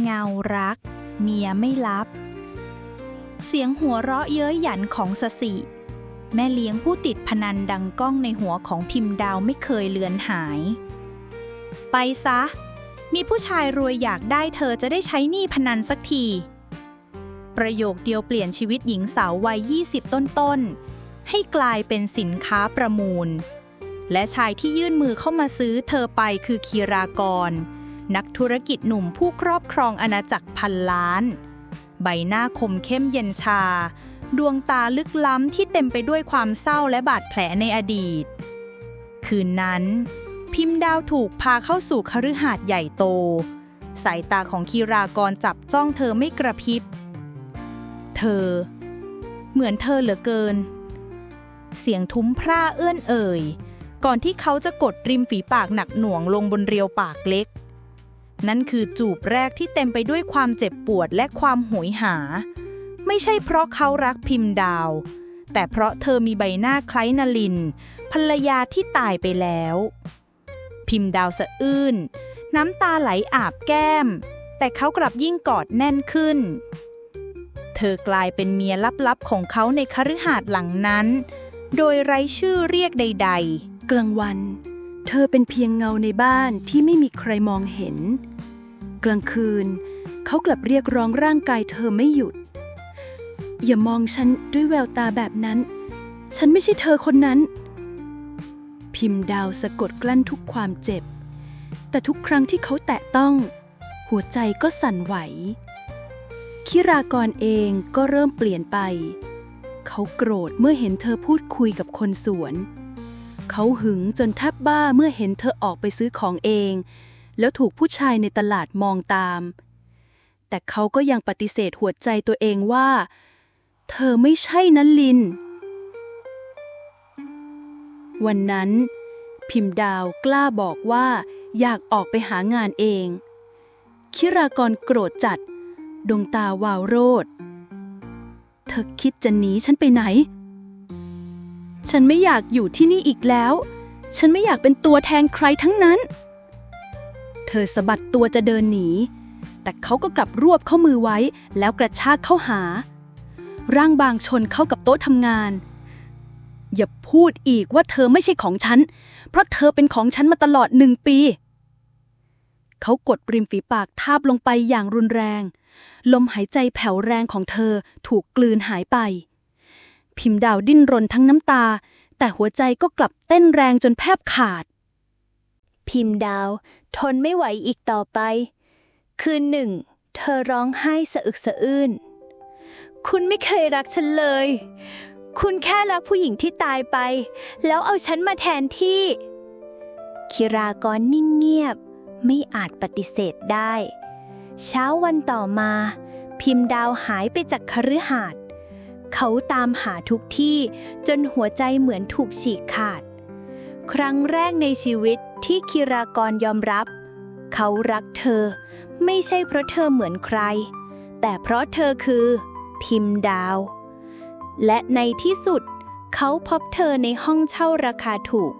เงารัก เมียไม่รับ เสียงหัวเราะเย้ยหยันของสสิแม่เลี้ยงผู้ติดพนันดังก้องในหัวของพิมพ์ดาวไม่เคยเลือนหาย ไปซะ มีผู้ชายรวยอยากได้เธอจะได้ใช้หนี้พนันสักที ประโยคเดียวเปลี่ยนชีวิตหญิงสาววัย 20 ต้นๆ ให้กลายเป็นสินค้าประมูล และชายที่ยื่นมือเข้ามาซื้อเธอไปคือคีรากร นักธุรกิจหนุ่มผู้ครอบครองอาณาจักรพันล้าน ใบหน้าคมเข้มเย็นชา ดวงตาลึกล้ำที่เต็มไปด้วยความเศร้าและบาดแผลในอดีต คืนนั้น พิมพ์ดาวถูกพาเข้าสู่คฤหาสน์ใหญ่โต สายตาของคีรากรจับจ้องเธอไม่กระพริบ เธอ เหมือนเธอเหลือเกิน เสียงทุ้มพร่าเอื้อนเอ่ยก่อนที่เขาจะกดริมฝีปากหนักหน่วงลงบนเรียวปากเล็ก นั่นคือจูบแรกที่เต็มไปด้วยความเจ็บปวดและความโหยหา ไม่ใช่เพราะเขารักพิมพ์ดาว แต่เพราะเธอมีใบหน้าคล้ายนลิน ภรรยาที่ตายไปแล้ว พิมพ์ดาวสะอื้นน้ำตาไหลอาบแก้ม แต่เขากลับยิ่งกอดแน่นขึ้น เธอกลายเป็นเมียลับๆของเขาในคฤหาสน์หลังนั้น โดยไร้ชื่อเรียกใด ๆ กลางวัน เธอเป็นเพียงเงาในบ้านที่ไม่มีใครมองเห็น กลางคืน เขากลับเรียกร้องร่างกายเธอไม่หยุด อย่ามองฉันด้วยแววตาแบบนั้น ฉันไม่ใช่เธอคนนั้น พิมพ์ดาวสะกดกลั้นทุกความเจ็บ แต่ทุกครั้งที่เขาแตะต้อง หัวใจก็สั่นไหว คิรากรเองก็เริ่มเปลี่ยนไป เขาโกรธเมื่อเห็นเธอพูดคุยกับคนสวน เขาหึงจนแทบบ้าเมื่อเห็นเธอออกไปซื้อของเอง แล้วถูกผู้ชายในตลาดมองตาม แต่เขาก็ยังปฏิเสธหัวใจตัวเองว่า เธอไม่ใช่นันลิน วันนั้น พิมพ์ดาวกล้าบอกว่าอยากออกไปหางานเอง คิรากรโกรธจัด ดวงตาวาวโรด เธอคิดจะหนีฉันไปไหน ฉันไม่อยากอยู่ที่นี่อีกแล้ว ฉันไม่อยากเป็นตัวแทนใครทั้งนั้น เธอสะบัดตัวจะเดินหนี แต่เขาก็กลับรวบเข้ามือไว้ แล้วกระชากเข้าหา ร่างบางชนเข้ากับโต๊ะทำงาน อย่าพูดอีกว่าเธอไม่ใช่ของฉัน เพราะเธอเป็นของฉันมาตลอดหนึ่งปี เขากดริมฝีปากทาบลงไปอย่างรุนแรง ลมหายใจแผ่วแรงของเธอถูกกลืนหายไป พิมพ์ดาวดิ้นรนทั้งน้ำตา แต่หัวใจก็กลับเต้นแรงจนแทบขาด พิมพ์ดาว ทนไม่ไหวอีกต่อไป คืนหนึ่ง เธอร้องไห้สะอึกสะอื้น คุณไม่เคยรักฉันเลย คุณแค่รักผู้หญิงที่ตายไป แล้วเอาฉันมาแทนที่ คิรากรนิ่งเงียบ ไม่อาจปฏิเสธได้ เช้าวันต่อมา พิมพ์ดาวหายไปจากคฤหาสน์เขาตามหาทุกที่จนหัวใจเหมือนถูกฉีกขาด ครั้งแรกในชีวิต ที่คิรากรยอมรับ เขารักเธอ ไม่ใช่เพราะเธอเหมือนใคร แต่เพราะเธอคือ พิมพ์ดาว และในที่สุด เขาพบเธอในห้องเช่าราคาถูก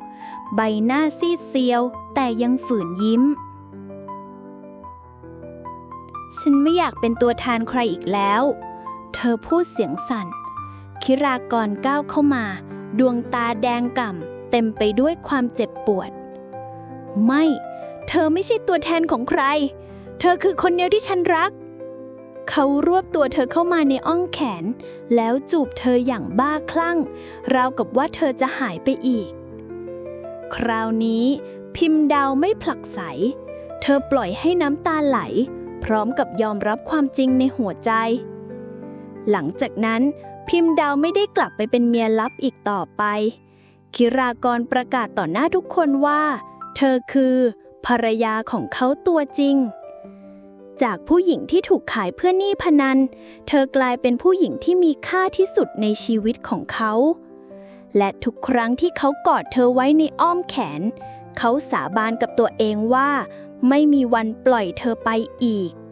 ใบหน้าซีดเซียว แต่ยังฝืนยิ้ม ฉันไม่อยากเป็นตัวแทนใครอีกแล้ว เธอพูดเสียงสั่น คิรากรก้าวเข้ามา ดวงตาแดงก่ำเต็มไปด้วยความเจ็บปวด ไม่ เธอไม่ใช่ตัวแทนของใคร เธอคือคนเดียวที่ฉันรัก เขารวบตัวเธอเข้ามาในอ้องแขน แล้วจูบเธออย่างบ้าคลั่ง ราวกับว่าเธอจะหายไปอีก คราวนี้พิมพ์ดาวไม่ผลักไส เธอปล่อยให้น้ำตาไหล พร้อมกับยอมรับความจริงในหัวใจ หลังจากนั้นพิมพ์ดาวไม่ได้กลับไปเป็นเมียลับอีกต่อไป คิรากรประกาศต่อหน้าทุกคนว่า เธอคือภรรยาของเขาตัวจริง จากผู้หญิงที่ถูกขายเพื่อหนี้พนัน เธอกลายเป็นผู้หญิงที่มีค่าที่สุดในชีวิตของเขา และทุกครั้งที่เขากอดเธอไว้ในอ้อมแขน เขาสาบานกับตัวเองว่า ไม่มีวันปล่อยเธอไปอีก